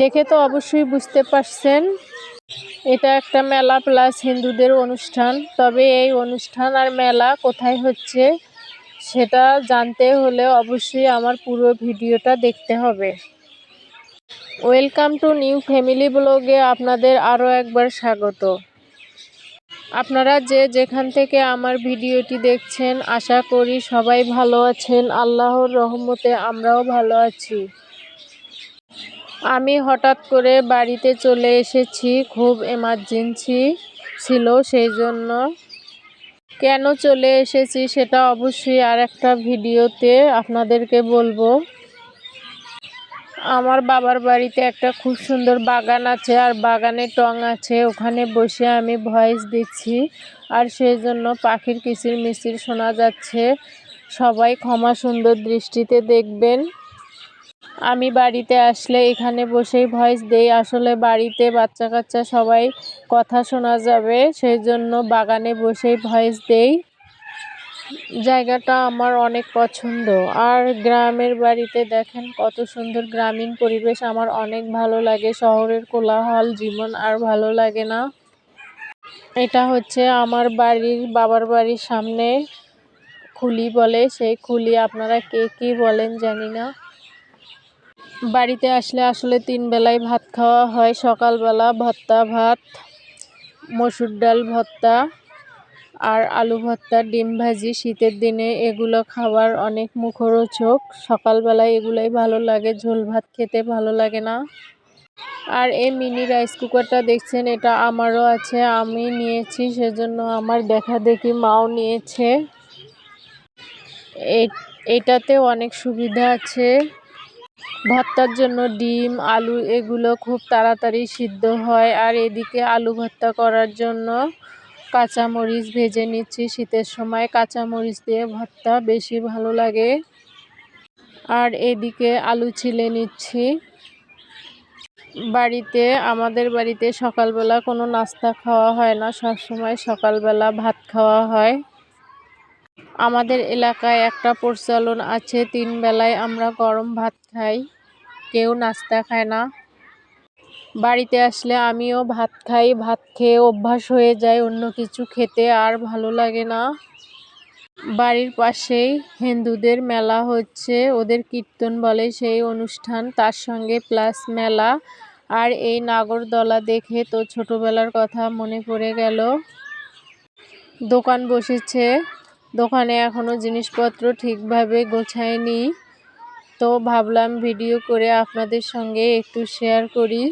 দেখে তো অবশ্যই বুঝতে পারছেন। এটা একটা মেলা প্লাস হিন্দুদের অনুষ্ঠান। তবে এই অনুষ্ঠান আর মেলা কোথায় হচ্ছে সেটা জানতে হলে অবশ্যই আমার পুরো ভিডিওটা দেখতে হবে। ওয়েলকাম টু নিউ ফ্যামিলি ব্লগে আপনাদের আরও একবার স্বাগত। আপনারা যে যেখান থেকে আমার ভিডিওটি দেখছেন, আশা করি সবাই ভালো আছেন। আল্লাহর রহমতে আমরাও ভালো আছি। আমি হঠাৎ করে বাড়িতে চলে এসেছি, খুব এমার্জেন্সি ছিল সেই জন্য কেন চলে এসেছি সেটা অবশ্যই আর একটা ভিডিওতে আপনাদেরকে বলব। আমার বাবার বাড়িতে একটা খুব সুন্দর বাগান আছে আর বাগানে টং আছে, ওখানে বসে আমি ভয়েস দিচ্ছি। আর সেই জন্য পাখির কিচির মিচির শোনা যাচ্ছে। সবাই ক্ষমা সুন্দর দৃষ্টিতে দেখবেন। আমি বাড়িতে আসলে এখানে বসেই ভয়েস দেই। আসলে বাড়িতে বাচ্চা কাচ্চা সবাই কথা শোনা যাবে সেই জন্য বাগানে বসেই ভয়েস দেই। জায়গাটা আমার অনেক পছন্দ। আর গ্রামের বাড়িতে দেখেন কত সুন্দর গ্রামীণ পরিবেশ, আমার অনেক ভালো লাগে। শহরের কোলাহল জীবন আর ভালো লাগে না। এটা হচ্ছে আমার বাড়ির বাবার বাড়ির সামনে খুলি বলে। সেই খুলি আপনারা কে কী বলেন জানি না। বাড়িতে আসলে আসলে তিন বেলায় ভাত খাওয়া হয়। সকালবেলা ভর্তা, ভাত, মসুর ডাল ভর্তা আর আলু ভর্তা, ডিম ভাজি। শীতের দিনে এগুলো খাবার অনেক মুখরোচক। সকালবেলায় এগুলোই ভালো লাগে, ঝোল ভাত খেতে ভালো লাগে না। আর এই মিনি রাইস কুকারটা দেখছেন, এটা আমারও আছে, আমি নিয়েছি, সেজন্য আমার দেখা দেখি মাও নিয়েছে। এটাতে অনেক সুবিধা আছে। ভর্তার জন্য ডিম, আলু এগুলো খুব তাড়াতাড়ি সিদ্ধ হয়। আর এদিকে আলু ভর্তা করার জন্য কাঁচামরিচ ভেজে নিচ্ছি শীতের সময়। কাঁচামরিচ দিয়ে ভর্তা বেশি ভালো লাগে। আর এদিকে আলু ছিলে নিচ্ছি। বাড়িতে, আমাদের বাড়িতে সকালবেলা কোনো নাস্তা খাওয়া হয় না। সবসময় সকালবেলা ভাত খাওয়া হয়। আমাদের এলাকায় একটা প্রচলন আছে তিন বেলায় আমরা গরম ভাত খাই, কেউ নাস্তা খায় না। বাড়িতে আসলে আমিও ভাত খাই, ভাত খেয়ে অভ্যাস হয়ে যায়, অন্য কিছু খেতে আর ভালো লাগে না। বাড়ির পাশেই হিন্দুদের মেলা হচ্ছে, ওদের কীর্তন বলে সেই অনুষ্ঠান, তার সঙ্গে প্লাস মেলা। আর এই নাগরদলা দেখে তো ছোটবেলার কথা মনে পড়ে গেল। দোকান বসেছে দোকানে এখনও জিনিসপত্র ঠিকভাবে গোছায়নি। তো ভাবলাম ভিডিও করে আপনাদের সঙ্গে একটু শেয়ার করি।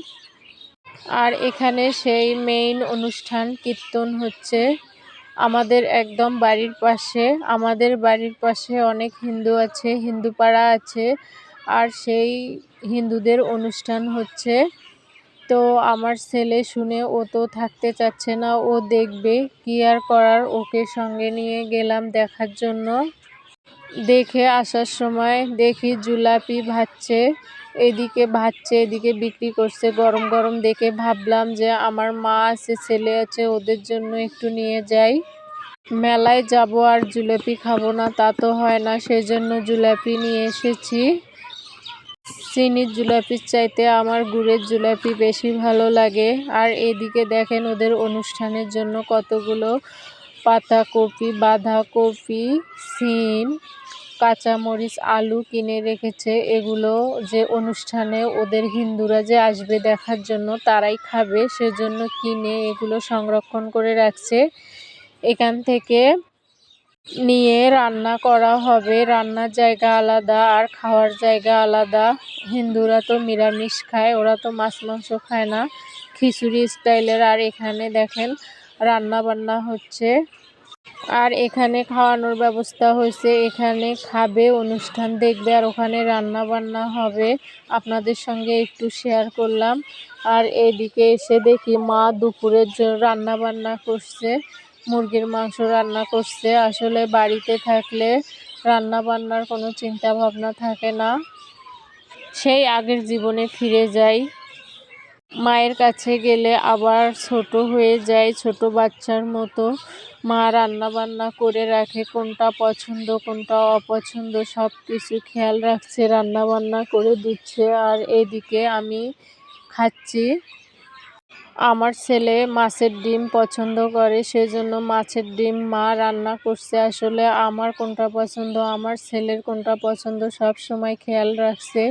আর এখানে সেই মেইন অনুষ্ঠান, কীর্তন হচ্ছে। আমাদের একদম বাড়ির পাশে, আমাদের বাড়ির পাশে অনেক হিন্দু আছে হিন্দু পাড়া আছে। আর সেই হিন্দুদের অনুষ্ঠান হচ্ছে। তো আমার ছেলে শুনে ও তো থাকতে চাচ্ছে না। ও দেখবে কি আর করার। ওকে সঙ্গে নিয়ে গেলাম দেখার জন্য। দেখে আসার সময় দেখি জুলাপি ভাজছে। এদিকে ভাজছে, এদিকে বিক্রি করছে। গরম গরম দেখে ভাবলাম যে আমার মা আছে, ছেলে আছে, ওদের জন্য একটু নিয়ে যাই। মেলায় যাব আর জুলেপি খাব না, তা তো হয় না। সেজন্য জুলেপি নিয়ে এসেছি। চিনির জুলাপির চাইতে আমার গুড়ের জুলাপি বেশি ভালো লাগে। আর এদিকে দেখেন ওদের অনুষ্ঠানের জন্য কতগুলো পাতাকপি, বাঁধাকপি, সিম, কাঁচামরিচ, আলু কিনে রেখেছে। এগুলো যে অনুষ্ঠানে ওদের হিন্দুরা যে আসবে দেখার জন্য তারাই খাবে, সেজন্য কিনে এগুলো সংরক্ষণ করে রাখছে। এখান থেকে নিয়ে রান্না করা হবে। রান্নার জায়গা আলাদা, আর খাওয়ার জায়গা আলাদা। হিন্দুরা তো নিরামিষ খায়, ওরা তো মাছ মাংস খায় না। খিচুড়ি স্টাইলের, আর এখানে দেখেন রান্না বান্না হচ্ছে। আর এখানে খাওয়ানোর ব্যবস্থা হয়েছে। এখানে খাবে, অনুষ্ঠান দেখবে, আর ওখানে রান্না বান্না হবে। আপনাদের সঙ্গে একটু শেয়ার করলাম। আর এদিকে এসে দেখি মা দুপুরের জন্য রান্না বান্না করছে। মুরগির মাংস রান্না করছে। আসলে বাড়িতে থাকলে রান্না বান্নার কোনো চিন্তা ভাবনা থাকে না। সেই আগের জীবনে ফিরে যাই। মায়ের কাছে গেলে আবার ছোট হয়ে যায় ছোট বাচ্চার মতো। মা রান্না বান্না করে রাখে, কোনটা পছন্দ, কোনটা অপছন্দ সব কিছু খেয়াল রাখছে রান্না বান্না করে দিচ্ছে। আর এদিকে আমি খাচ্ছি। আমার ছেলে মাছের ডিম পছন্দ করে, সেজন্য মাছের ডিম মা রান্না করছে। আসলে আমার কোনটা পছন্দ, আমার ছেলের কোনটা পছন্দ সব সময় খেয়াল রাখছে।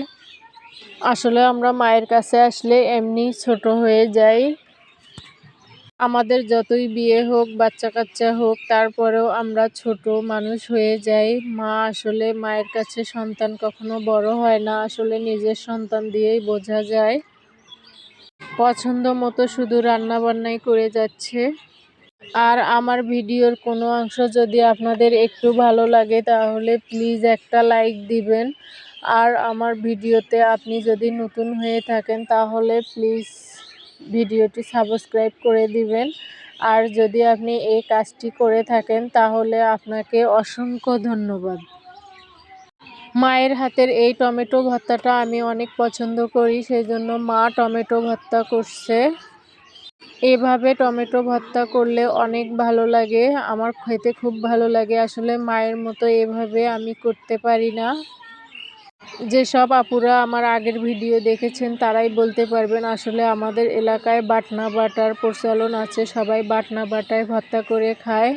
আসলে আমরা মায়ের কাছে আসলে এমনি ছোট হয়ে যাই। আমাদের যতই বিয়ে হোক বাচ্চা কাচ্চা হোক, তারপরেও আমরা ছোট মানুষ হয়ে যাই। মা আসলে মায়ের কাছে সন্তান কখনো বড় হয় না, আসলে নিজের সন্তান দিয়েই বোঝা যায়। পছন্দ মতো শুধু রান্না বান্নাই করে যাচ্ছে। আর আমার ভিডিওর কোনো অংশ যদি আপনাদের একটু ভালো লাগে, তাহলে প্লিজ একটা লাইক দিবেন। আর আমার ভিডিওতে আপনি যদি নতুন হয়ে থাকেন, তাহলে প্লিজ ভিডিওটি সাবস্ক্রাইব করে দিবেন। আর যদি আপনি এই কাজটি করে থাকেন, তাহলে আপনাকে অসংখ্য ধন্যবাদ। মায়ের হাতের এই টমেটো ভর্তাটা আমি অনেক পছন্দ করি সেই জন্য মা টমেটো ভর্তা করছে। এভাবে টমেটো ভর্তা করলে অনেক ভালো লাগে, আমার খেতে খুব ভালো লাগে। আসলে মায়ের মতো এভাবে আমি করতে পারি না। যেসব আপুরা আমার আগের ভিডিও দেখেছেন, তারাই বলতে পারবেন, আসলে আমাদের এলাকায় বাটনা বাটার প্রচলন আছে, সবাই বাটনা বাটায় ভর্তা করে খায়।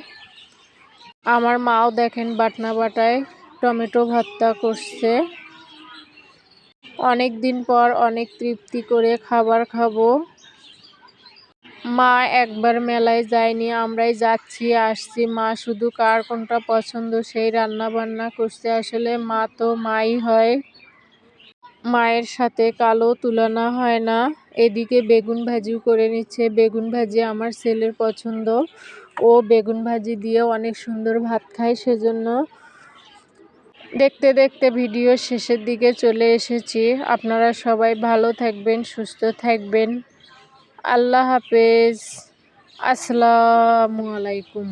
আমার মাও দেখেন বাটনা বাটায়। টমেটো ভর্তা করছে। অনেক দিন পর অনেক তৃপ্তি করে খাবার খাব। মা একবার মেলায় যায়নি, আমরাই যাচ্ছি, আসছি। মা শুধু কার কোনটা পছন্দ সেই রান্না বান্না করছে। আসলে মা তো মাই হয়। মায়ের সাথে কালো তুলনা হয় না। এদিকে বেগুন ভাজিও করে নিচ্ছে। বেগুন ভাজি আমার ছেলের পছন্দ। ও বেগুন ভাজি দিয়ে অনেক সুন্দর ভাত খায় সেজন্য দেখতে দেখতে ভিডিও শেষের দিকে চলে এসেছি। আপনারা সবাই ভালো থাকবেন, সুস্থ থাকবেন। আল্লাহ হাফেজ। আসসালামু আলাইকুম।